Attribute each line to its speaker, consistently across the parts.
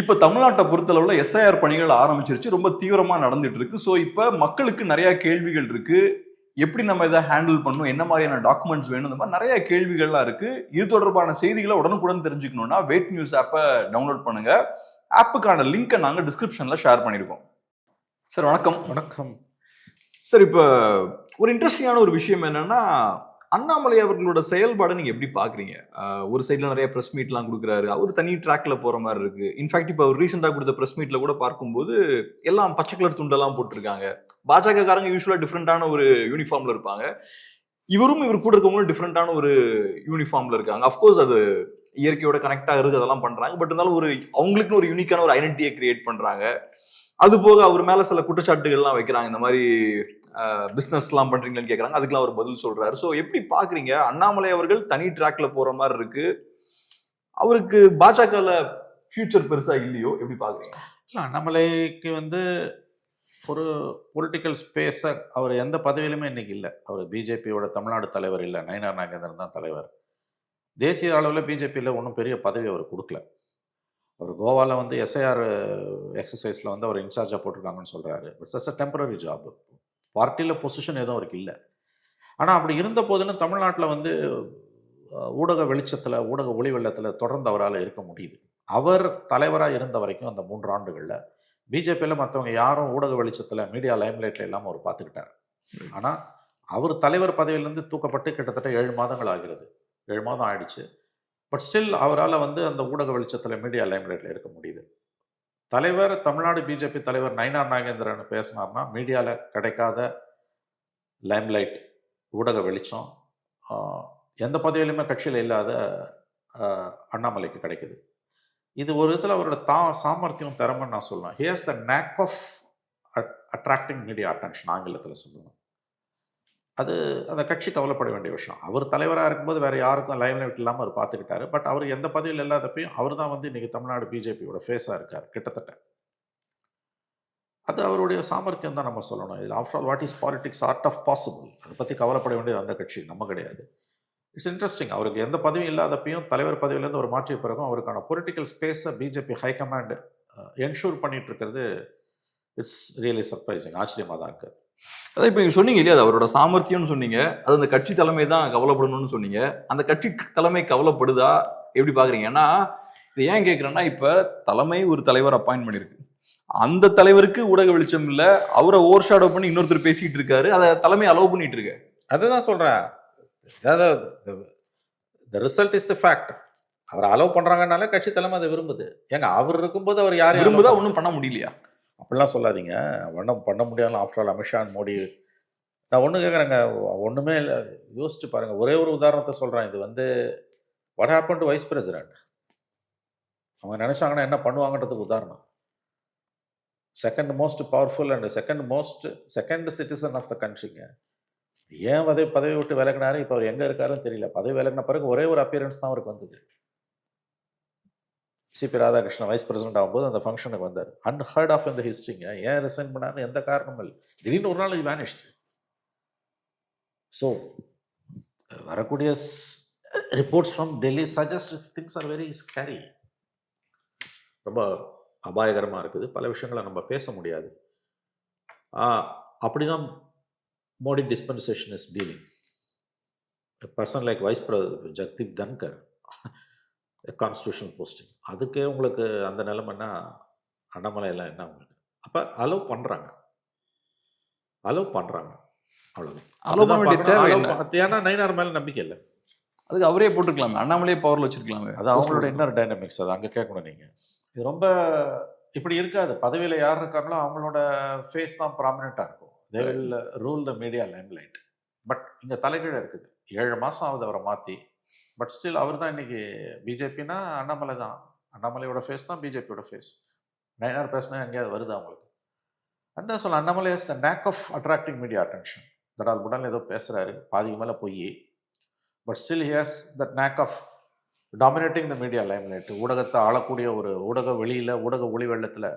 Speaker 1: இப்ப தமிழ்நாட்டை பொறுத்தளவுல எஸ்ஐஆர் பணிகள் ஆரம்பிச்சிருச்சு ரொம்ப தீவிரமா நடந்துட்டு இருக்கு. ஸோ இப்ப மக்களுக்கு நிறைய கேள்விகள் இருக்கு. எப்படி நம்ம இதை ஹேண்டில் பண்ணணும்? என்ன மாதிரியான டாக்குமெண்ட்ஸ் வேணும்? இந்த மாதிரி நிறைய கேள்விகள்லாம் இருக்கு. இது தொடர்பான செய்திகளை உடனுக்குடன் தெரிஞ்சுக்கணும்னா வெயிட் நியூஸ் ஆப்பை டவுன்லோட் பண்ணுங்க. ஆப்புக்கான லிங்கை நாங்கள் டிஸ்கிரிப்ஷன்ல ஷேர் பண்ணியிருக்கோம் சார் வணக்கம்.
Speaker 2: வணக்கம்.
Speaker 1: சார் இப்போ ஒரு இன்ட்ரெஸ்டிங்கான ஒரு விஷயம் என்னன்னா அண்ணாமலை அவர்களோட செயல்பாடை நீங்க எப்படி பாக்குறீங்க? ஒரு சைட்ல நிறைய பிரஸ் மீட்லாம் கொடுக்குறாரு. அவர் தனி ட்ராக்ல போற மாதிரி இருக்கு. இன்ஃபேக்ட் இப்போ அவர் ரீசெண்டா கொடுத்த பிரஸ் மீட்ல கூட பார்க்கும்போது எல்லாம் பச்சை கலர் துண்டெல்லாம் போட்டிருக்காங்க. பாஜக காரங்க யூஸ்வலா டிஃப்ரெண்டான ஒரு யூனிஃபார்ம்ல இருப்பாங்க. இவரும் இவர் கூட இருக்கவங்களும் டிஃப்ரெண்டான ஒரு யூனிஃபார்ம்ல இருக்காங்க. அஃப்கோர்ஸ் அது இயற்கையோட கனெக்ட் இருக்குது அதெல்லாம் பண்றாங்க. பட் இருந்தாலும் ஒரு அவங்களுக்குன்னு ஒரு யூனிக்கான ஒரு ஐடென்டிட்டியை கிரியேட் பண்றாங்க. அது போக அவர் மேல சில குற்றச்சாட்டுகள்லாம் வைக்கிறாங்க. இந்த மாதிரி பிஸ்னஸ்லாம் பண்ணுறீங்களான்னு கேட்குறாங்க அதுக்கெல்லாம் அவர் பதில் சொல்கிறாரு ஸோ எப்படி பார்க்குறீங்க அண்ணாமலை அவர்கள் தனி ட்ராக்ல போகிற மாதிரி இருக்கு. அவருக்கு பாஜகவில் ஃப்யூச்சர் பெருசாக இல்லையோ? எப்படி பார்க்குறீங்க
Speaker 2: இல்லை அண்ணாமலைக்கு வந்து ஒரு பொலிட்டிக்கல் ஸ்பேஸை அவர் எந்த பதவியிலுமே இன்னைக்கு இல்லை. அவர் பிஜேபியோட தமிழ்நாடு தலைவர் இல்லை. நயனார் நாகேந்திரன் தான் தலைவர். தேசிய அளவில் பிஜேபியில் ஒன்றும் பெரிய பதவி அவர் கொடுக்கல. அவர் கோவாவில் வந்து எஸ்ஐஆர் எக்ஸசைஸில் வந்து அவர் இன்சார்ஜாக போட்டிருக்காங்கன்னு சொல்கிறாரு it's as a temporary job பார்ட்டியில் பொசிஷன் எதுவும் அவருக்கு இல்லை. ஆனால் அப்படி இருந்த போதிலும் தமிழ்நாட்டில் வந்து ஊடக வெளிச்சத்தில் ஊடக ஒளி வெள்ளத்தில் தொடர்ந்து அவரால் இருக்க முடியுது. அவர் தலைவராக இருந்த வரைக்கும் அந்த மூன்று ஆண்டுகளில் பிஜேபியில் மற்றவங்க யாரும் ஊடக வெளிச்சத்தில் மீடியா லைம்லைட்டில் இல்லாமல் அவர் பார்த்துக்கிட்டார் ஆனால் அவர் தலைவர் பதவியிலேருந்து தூக்கப்பட்டு கிட்டத்தட்ட ஏழு மாதங்கள் ஆகிறது. ஏழு மாதம் ஆயிடுச்சு. பட் ஸ்டில் அவரால் வந்து அந்த ஊடக வெளிச்சத்தில் மீடியா லைம்லைட்டில் இருக்க முடியுது தலைவர் தமிழ்நாடு பிஜேபி தலைவர் நயினார் நாகேந்திரன் பேசினார்னா மீடியாவில் கிடைக்காத லைம்லைட் ஊடக வெளிச்சம் எந்த பதவியிலுமே கட்சியில் இல்லாத அண்ணாமலைக்கு கிடைக்குது. இது ஒரு விதத்தில் அவரோட தா சாமர்த்தியம் திறமைன்னு நான் சொல்லுவேன். Here's the knack of attracting media attention ஆங்கிலத்தில் சொல்லுவேன். அது அந்த கட்சி கவலைப்பட வேண்டிய விஷயம். அவர் தலைவராக இருக்கும்போது வேறு யாருக்கும் லைவ் லைட் இல்லாமல் அவர் பார்த்துக்கிட்டாரு. பட் அவர் எந்த பதவியில் இல்லாதப்பையும் அவர் தான் வந்து இன்றைக்கி தமிழ்நாடு பிஜேபியோட ஃபேஸாக இருக்கார் கிட்டத்தட்ட. அது அவருடைய சாமர்த்தியம் தான் நம்ம சொல்லணும். இது after all what is politics art of possible அதை பற்றி கவலைப்பட வேண்டியது அந்த கட்சி நம்ம கிடையாது. இட்ஸ் இன்ட்ரெஸ்டிங் அவருக்கு எந்த பதவியும் இல்லாதப்பையும் தலைவர் பதவியிலேருந்து ஒரு மாற்றிய பிறகும் அவருக்கான பொலிட்டிக்கல் ஸ்பேஸை பிஜேபி ஹைகமாண்ட் என்ஷூர் பண்ணிகிட்டு இருக்கிறது இட்ஸ் ரியலி சர்ப்ரைசிங் ஆச்சரியமாக தான் இருக்குது
Speaker 1: அதான் இப்போ நீங்க சொன்னீங்க இல்லையா அது அவரோட சாமர்த்தியம்னு சொன்னீங்க. அது அந்த கட்சி தலைமை தான் கவலைப்படணும்னு சொன்னீங்க. அந்த கட்சி தலைமை கவலைப்படுதா? எப்படி பாக்குறீங்க? ஏன்னா இது ஏன் கேட்குறேன்னா இப்ப தலைமை ஒரு தலைவர் அப்பாயின்ட் பண்ணிருக்கு. அந்த தலைவருக்கு ஊடக வெளிச்சம் இல்ல. அவரை ஓவர் ஷேடோ பண்ணி இன்னொருத்தர் பேசிட்டு இருக்காரு. அதை தலைமை அலோவ் பண்ணிட்டு இருக்கு.
Speaker 2: அதுதான் சொல்கிறேன் the result is the fact our allow பண்ணுறாங்கனாலே கட்சி தலைமை அதை விரும்புது. ஏங்க அவர் இருக்கும்போது அவர் யாரையும்
Speaker 1: விரும்புதா ஒன்றும் பண்ண முடியலையா?
Speaker 2: அப்படிலாம் சொல்லாதீங்க. ஒன்றும் பண்ண முடியாது ஆஃப்டர் ஆல் அமித்ஷா மோடி. நான் ஒன்று கேட்குறேங்க ஒன்றுமே இல்லை. யோசிச்சு பாருங்கள் ஒரே ஒரு உதாரணத்தை சொல்கிறேன் இது வந்து what happen to vice president அவங்க நினச்சாங்கன்னா என்ன பண்ணுவாங்கன்றதுக்கு உதாரணம். Second most powerful and second most second citizen of the கண்ட்ரிங்க ஏன் பதவி பதவி விட்டு விலகினாரு? இப்போ அவர் எங்கே இருக்காருன்னு தெரியல. பதவி விலகின பிறகு ஒரே ஒரு அப்பியரன்ஸ் தான் அவருக்கு வந்தது. சிபி ராதாகிருஷ்ணன் வைஸ் பிரசிடென்ட் ஆகும்போது அந்த ஃபங்க்ஷனுக்கு வந்தார். அன்ஹர்ட் ஆஃப் இந்த ஹிஸ்ட்ரிங்க ஏன் ரிசைன் பண்ணாருன்னு எந்த காரணமும் இல்லை. திடீர்னு ஒரு நாள் வேனிஷ்டு ஸோ வரக்கூடிய reports from Delhi suggest things are very scary ரொம்ப அபாயகரமாக இருக்குது. பல விஷயங்களை நம்ம பேச முடியாது. அப்படிதான் Modi dispensation is dealing person like vice Jagdeep Dhankhar constitutional posting அதுக்கே உங்களுக்கு அந்த நிலைமைன்னா அண்ணாமலை எல்லாம் என்ன உங்களுக்கு? அப்போ அலோவ் பண்ணுறாங்க அலோவ் பண்ணுறாங்க அவ்வளோதான்
Speaker 1: Allow பண்ண வேண்டிய தேவை
Speaker 2: ஏன்னா நயினார் மேலே நம்பிக்கை இல்லை.
Speaker 1: அதுக்கு அவரே போட்டுக்கலாமே அண்ணாமலையே பவர்ல வச்சிருக்கலாமே.
Speaker 2: அது அவங்களோட இன்னர் டைனமிக்ஸ் அது அங்கே கேட்கணும் நீங்கள் இது ரொம்ப இப்படி இருக்காது. பதவியில் யார் இருக்காங்களோ அவங்களோட ஃபேஸ் தான் ப்ராமினெண்ட்டாக இருக்கும். They will rule the media limelight but இங்கே தலைகீழ இருக்குது. ஏழு மாதம் ஆகுது அவரை மாற்றி பட் ஸ்டில் அவர் தான் இன்னைக்கு பிஜேபினா அண்ணாமலை தான். அண்ணாமலையோட ஃபேஸ் தான் பிஜேபியோட ஃபேஸ் நயனார் பேசினா எங்கேயாவது வருது அவங்களுக்கு அந்த சொல்ல Annamalai is knack of attracting media attention தடால் புடால் ஏதோ பேசுகிறாரு பாதிக்கு மேலே போய். But still here's that knack of dominating the media limelight ஊடகத்தை ஆளக்கூடிய ஒரு ஊடக வெளியில் ஊடக ஒளி வெள்ளத்தில்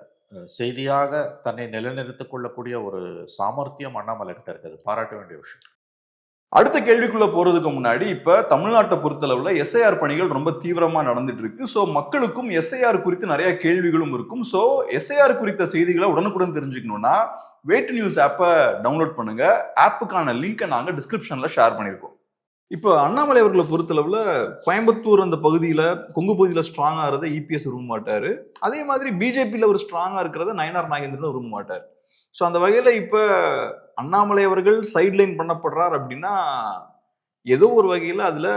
Speaker 2: செய்தியாக தன்னை நிலைநிறுத்திக் கொள்ளக்கூடிய ஒரு சாமர்த்தியம் அண்ணாமலை கிட்ட இருக்குது. பாராட்ட வேண்டிய விஷயம்.
Speaker 1: அடுத்த கேள்விக்குள்ள போறதுக்கு முன்னாடி இப்ப தமிழ்நாட்டை பொறுத்தளவுல எஸ்ஐஆர் பணிகள் ரொம்ப தீவிரமா நடந்துட்டு இருக்கு ஸோ மக்களுக்கும் எஸ்ஐஆர் குறித்து நிறைய கேள்விகளும் இருக்கும். ஸோ எஸ்ஐஆர் குறித்த செய்திகளை உடனுக்குடன் தெரிஞ்சுக்கணும்னா வெயிட் நியூஸ் ஆப்பை டவுன்லோட் பண்ணுங்க. ஆப்புக்கான லிங்கை நாங்கள் டிஸ்கிரிப்ஷன்ல ஷேர் பண்ணியிருக்கோம் இப்போ அண்ணாமலை அவர்களை பொறுத்தளவில் கோயம்புத்தூர் அந்த பகுதியில் கொங்கு பகுதியில் ஸ்ட்ராங்காக இருந்த இபிஎஸ் விரும்ப மாட்டார். அதே மாதிரி பிஜேபியில் ஒரு ஸ்ட்ராங்காக இருக்கிறத நயனார் நாகேந்திரன் விரும்ப மாட்டார். ஸோ அந்த வகையில இப்ப அண்ணாமலை அவர்கள் சைட்லைன் பண்ணப்படுறார் அப்படின்னா ஏதோ ஒரு வகையில அதுல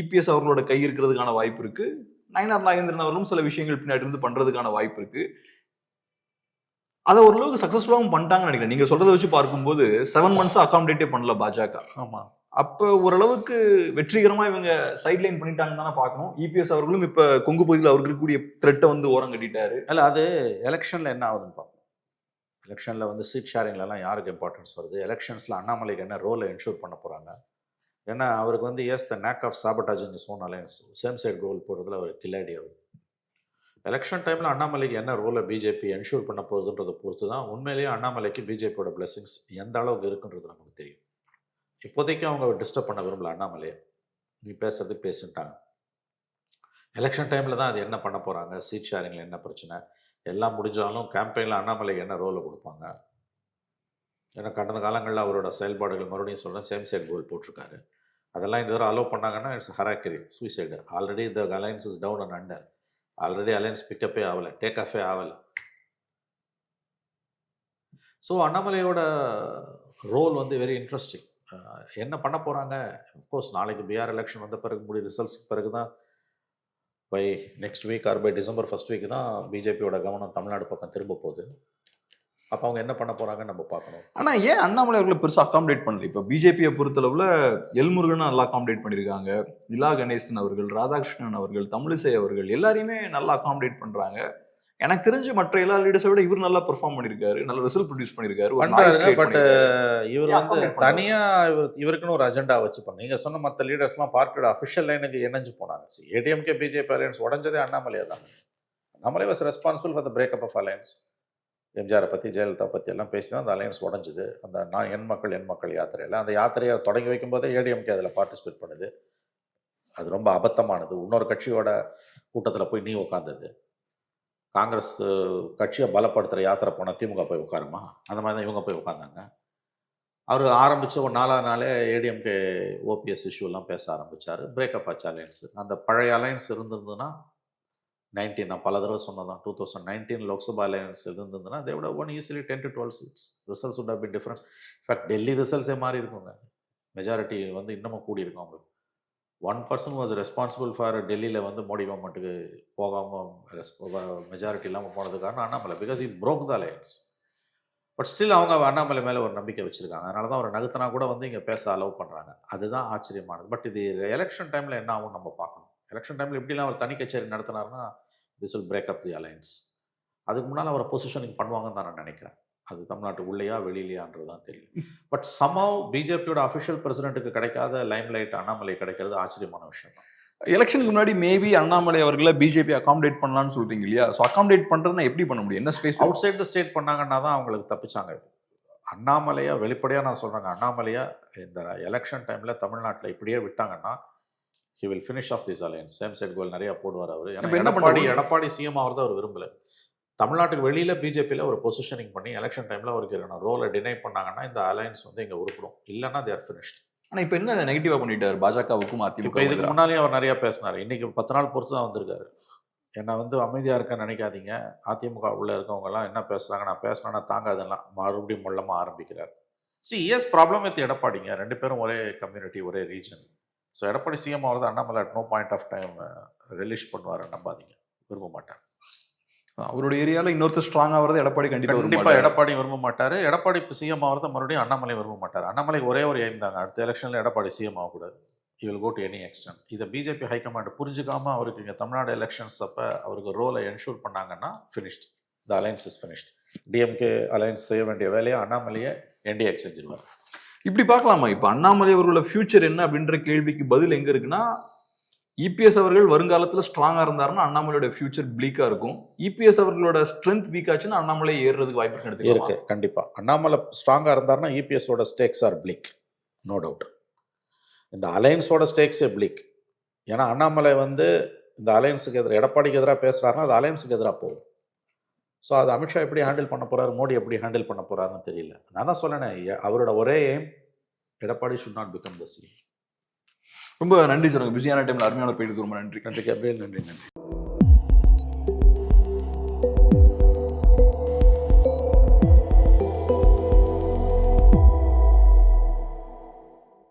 Speaker 1: இபிஎஸ் அவர்களோட கை இருக்கிறதுக்கான வாய்ப்பு இருக்கு. நயனார் நாகேந்திரன் அவர்களும் சில விஷயங்கள் பின்னாடி இருந்து பண்றதுக்கான வாய்ப்பு இருக்கு. அதை ஓரளவுக்கு சக்சஸ்ஃபுல்லாகவும் பண்ணிட்டாங்கன்னு நினைக்கிறேன். நீங்க சொல்றதை வச்சு பார்க்கும்போது செவன் மந்த்ஸ் அகாமடேட்டே பண்ணல பாஜக.
Speaker 2: ஆமா.
Speaker 1: அப்ப ஓரளவுக்கு வெற்றிகரமா இவங்க சைட்லைன் பண்ணிட்டாங்கன்னு தானே பார்க்கணும். இபிஎஸ் அவர்களும் இப்ப கொங்கு பகுதியில் அவருக்கு இருக்கக்கூடிய த்ரெட்டை வந்து ஓரம் கட்டிட்டாரு.
Speaker 2: இல்ல அது எலெக்ஷன்ல என்ன ஆகுதுன்னு பார்ப்போம். எலெக்ஷனில் வந்து சீட் ஷேரிங்லலாம் யாருக்கு இம்பார்ட்டன்ஸ் வருது? எலெக்ஷன்ஸில் அண்ணாமலைக்கு என்ன ரோலை என்ஷூர் பண்ண போகிறாங்க ஏன்னா அவருக்கு வந்து as the knack of sabotaging is own alliance same side goal போடுறதுல அவர் கில்லாடி அவர். எலெக்ஷன் டைமில் அண்ணாமலைக்கு என்ன ரோலை பிஜேபி என்ஷூர் பண்ண போகுதுன்றதை பொறுத்து தான் உண்மையிலேயே அண்ணாமலைக்கு பிஜேபியோட பிளெஸிங்ஸ் எந்த அளவுக்கு இருக்குன்றது நமக்கு தெரியும். இப்போதைக்கு அவங்க டிஸ்டர்ப் பண்ண விரும்பல அண்ணாமலையை. நீ பேசுறதுக்கு பேசிட்டாங்க. எலெக்ஷன் டைமில் தான் அது என்ன பண்ண போகிறாங்க சீட் ஷேரிங்கில் என்ன பிரச்சனை? எல்லாம் முடிஞ்சாலும் கேம்பெயினில் அண்ணாமலைக்கு என்ன ரோலை கொடுப்பாங்க? ஏன்னா கடந்த காலங்களில் அவரோட செயல்பாடுகள் மறுபடியும் சொல்கிறேன் சேம் சைட் கோல் போட்டிருக்காரு. அதெல்லாம் இந்த தடவை அலோவ் பண்ணாங்கன்னா it's harakiri suicide already the alliance is down and under already alliance பிக்கப்பே ஆகலை டேக் ஆஃபே ஆகலை. ஸோ அண்ணாமலையோட ரோல் வந்து வெரி இன்ட்ரெஸ்டிங் என்ன பண்ண போகிறாங்க அஃப்கோர்ஸ் நாளைக்கு பிஆர் எலெக்ஷன் வந்த பிறகு முடிய ரிசல்ட்ஸ்க்கு பிறகு தான் by next week or by December first week தான் பிஜேபியோட கவனம் தமிழ்நாடு பக்கம் திரும்ப போகுது. அப்போ அவங்க என்ன பண்ண போகிறாங்கன்னு நம்ம பார்க்கணும்.
Speaker 1: ஆனால் ஏன் அண்ணாமலை அவர்களை பெருசாக அகாமடேட் பண்ணல? இப்போ பிஜேபியை பொறுத்தளவில் எல்முருகன் நல்லா அகாமடேட் பண்ணியிருக்காங்க இலா கணேசன் அவர்கள் ராதாகிருஷ்ணன் அவர்கள் தமிழிசை அவர்கள் எல்லாரையுமே நல்லா அகாமடேட் பண்ணுறாங்க எனக்கு தெரிஞ்சு மற்ற எல்லா லீடர்ஸை விட இவர் நல்லா பெர்ஃபார்ம் பண்ணிருக்காரு. நல்ல ரிசல்ட் ப்ரொடியூஸ் create
Speaker 2: பட். இவர் வந்து
Speaker 1: accommodate பண்ணல?
Speaker 2: தனியா இவர் இவருக்குன்னு ஒரு அஜெண்டா வச்சு பண்ண. நீங்க சொன்ன மற்ற லீடர்ஸ்லாம் பார்ட்டியோட அஃபிஷியல் லைனுக்கு இணைஞ்சு போனாங்க. ஏடிஎம்கே பிஜேபி அலையன்ஸ் உடஞ்சதே அண்ணாமலையா தான். Annamalai was responsible for the breakup of alliance எம்ஜிஆரை பற்றி ஜெயலலிதா பற்றி எல்லாம் பேசி தான் அந்த அலையன்ஸ் உடஞ்சுது. அந்த நான் என் மக்கள் என் மக்கள் யாத்திரையில். அந்த யாத்திரையை தொடங்கி வைக்கும்போதே ஏடிஎம்கே அதில் பார்ட்டிசிபேட் பண்ணுது. அது ரொம்ப அபத்தமானது. இன்னொரு கட்சியோட கூட்டத்தில் போய் நீ உட்காந்தது காங்கிரஸ் கட்சியை பலப்படுத்துகிற யாத்திரை போனால் திமுக போய் உட்காருமா? அந்த மாதிரி தான் இவங்க போய் உட்காந்தாங்க. அவர் ஆரம்பித்த ஒரு நாலாவது நாளே ஏடிஎம்கே ஓபிஎஸ் இஷ்யூலாம் பேச ஆரம்பித்தார் பிரேக்கப் ஆச்சு அலையன்ஸு அந்த பழைய அலையன்ஸ் இருந்திருந்ததுன்னா நைன்டீன் நான் பல தடவை சொன்னதான் two thousand nineteen Lok Sabha alliance இருந்திருந்ததுன்னா அதை விட one won ten to twelve seats results would have been difference in fact Delhi ரிசல்ட்ஸே மாறி இருக்குங்க. மெஜாரிட்டி வந்து இன்னமும் கூடி இருக்கும் அவங்களுக்கு. One person was responsible for டெல்லியில் வந்து மோடி கவர்மெண்ட்டுக்கு போகாமல் மெஜாரிட்டி இல்லாமல் போனது காரணம் Annamalai because he broke the alliance but still அவங்க அண்ணாமலை மேலே ஒரு நம்பிக்கை வச்சுருக்காங்க. அதனால தான் ஒரு நகர்த்தனா கூட வந்து இங்கே பேச அலோவ் பண்ணுறாங்க அதுதான் ஆச்சரியமானது. பட் இது எலெக்ஷன் டைமில் என்ன ஆகும் நம்ம பார்க்கணும். எலெக்ஷன் டைமில் எப்படிலாம் அவர் தனி கச்சேரி நடத்தினார்னா this will break up the alliance அதுக்கு முன்னால் அவரை பொசிஷனிங் பண்ணுவாங்கன்னு தான் நான் நினைக்கிறேன். அது தமிழ்நாட்டு உள்ளேயா வெளியிலையான்றது தான் தெரியும். பட் சமவ் பிஜேபியோட அஃபிஷியல் பிரசிடென்ட்டுக்கு கிடைக்காத லைம் லைட் அண்ணாமலை கிடைக்கிறது ஆச்சரியமான விஷயம் தான்
Speaker 1: எலெக்ஷனுக்கு முன்னாடி மேபி அண்ணாமலை அவர்களை பிஜேபி அகாமடேட் பண்ணலாம்னு சொல்றீங்க இல்லையா? ஸோ அகாமடேட் பண்றதுன்னா எப்படி பண்ண முடியும்? என்ன space
Speaker 2: outside the state பண்ணாங்கன்னா தான் அவங்களுக்கு தப்பிச்சாங்க. அண்ணாமலையா வெளிப்படையாக நான் சொல்கிறேங்க அண்ணாமலையா இந்த எலெக்ஷன் டைமில் தமிழ்நாட்டில் இப்படியே விட்டாங்கன்னா he will finish off this alliance same side goal நிறைய போடுவார் அவர்.
Speaker 1: என்ன
Speaker 2: எடப்பாடி
Speaker 1: பண்றது?
Speaker 2: எடப்பாடி சிஎம் ஆகிறத அவர் விரும்பல. தமிழ்நாட்டுக்கு வெளியில் பிஜேபியில் ஒரு பொசிஷனிங் பண்ணி எலெக்ஷன் டைமில் அவருக்கு ரோலை டினை பண்ணாங்கன்னா இந்த அலையன்ஸ் வந்து இங்கே உருப்பிடும். இல்லைன்னா தேர் ஃபினிஷ்ட்
Speaker 1: ஆனா இப்ப என்ன நெகட்டிவா பண்ணிட்டாரு? பாஜகவுக்கும்
Speaker 2: இப்போ இதுக்கு
Speaker 1: அதிமுக
Speaker 2: முன்னாலேயும் அவர் நிறைய பேசினார். இன்னைக்கு பத்து நாள் பொறுத்து தான் வந்திருக்காரு. என்னை வந்து அமைதியாக இருக்க நினைக்காதீங்க. அதிமுக உள்ள இருக்கவங்கலாம் என்ன பேசுகிறாங்க நான் பேசுனேன்னா தாங்காதெல்லாம் மறுபடியும் முள்ளமாக ஆரம்பிக்கிறார். சி எஸ் ப்ராப்ளம் வித் எடப்பாடிங்க. ரெண்டு பேரும் ஒரே கம்யூனிட்டி ஒரே ரீஜன் ஸோ எடப்பாடி சிஎம் ஆகிறது Annamalai at no point of time release பண்ணுவார். நம்பாதீங்க. விரும்ப மாட்டார்.
Speaker 1: அவருடைய ஏரியால இன்னொருத்தர் ஸ்ட்ராங் ஆகிறது எடப்பாடி
Speaker 2: கண்டிப்பாக
Speaker 1: மாட்டாரு.
Speaker 2: எடப்பாடி விரும்ப மாட்டார். எடப்பாடி இப்போ சிஎம் ஆகிறத மறுபடியும் அண்ணாமலை விரும்ப மாட்டார். அண்ணாமலை ஒரே ஒரு எய்ம் தாங்க. அடுத்த எலெக்ஷனில் எடப்பாடி சிஎம் ஆகக்கூடாது. You will go to any extent இதை பிஜேபி ஹைகமாண்ட் புரிஞ்சுக்காம அவருக்கு இங்கே தமிழ்நாடு எலெக்ஷன்ஸ் அப்போ அவருக்கு ரோலை என்ஷூர் பண்ணாங்கன்னா finished the alliance is finished DMK alliance செய்ய வேண்டிய வேலையை அண்ணாமலையை என்டிஏக்கு செஞ்சிருவார்.
Speaker 1: இப்படி பார்க்கலாமா? இப்ப அண்ணாமலை அவர்களோட ஃபியூச்சர் என்ன அப்படின்ற கேள்விக்கு பதில் எங்க இருக்குன்னா இபிஎஸ் அவர்கள் வருங்காலத்தில் ஸ்ட்ராங்காக இருந்தாருன்னா அண்ணாமலையோட ஃபியூச்சர் பிளீக்காக இருக்கும். இபிஎஸ் அவர்களோட ஸ்ட்ரென்த் வீக் ஆச்சுன்னா அண்ணாமலை ஏறுறதுக்கு வாய்ப்பு
Speaker 2: இருக்கு
Speaker 1: எடுத்துக்கலாம்?
Speaker 2: கண்டிப்பாக அண்ணாமலை ஸ்ட்ராங்காக இருந்தாருன்னா இபிஎஸோட stakes are bleak no doubt இந்த அலையன்ஸோட ஸ்டேக்ஸே பிளீக் ஏன்னா அண்ணாமலை வந்து இந்த அலையன்ஸுக்கு எதிராக எடப்பாடிக்கு எதிராக பேசுகிறாருன்னா அது அலையன்ஸுக்கு எதிராக போகும். ஸோ அது அமித்ஷா எப்படி ஹேண்டில் பண்ண போகிறாரு மோடி எப்படி ஹேண்டில் பண்ண போகிறாருன்னு தெரியல. நான் தான் சொன்னேனே அவரோட ஒரே aim Edappadi should not become the C
Speaker 1: ரொம்ப நன்றி சார் பிஸியான டைம்ல அருமையான போயிட்டு ரொம்ப நன்றி.
Speaker 2: நன்றி நன்றி நன்றி.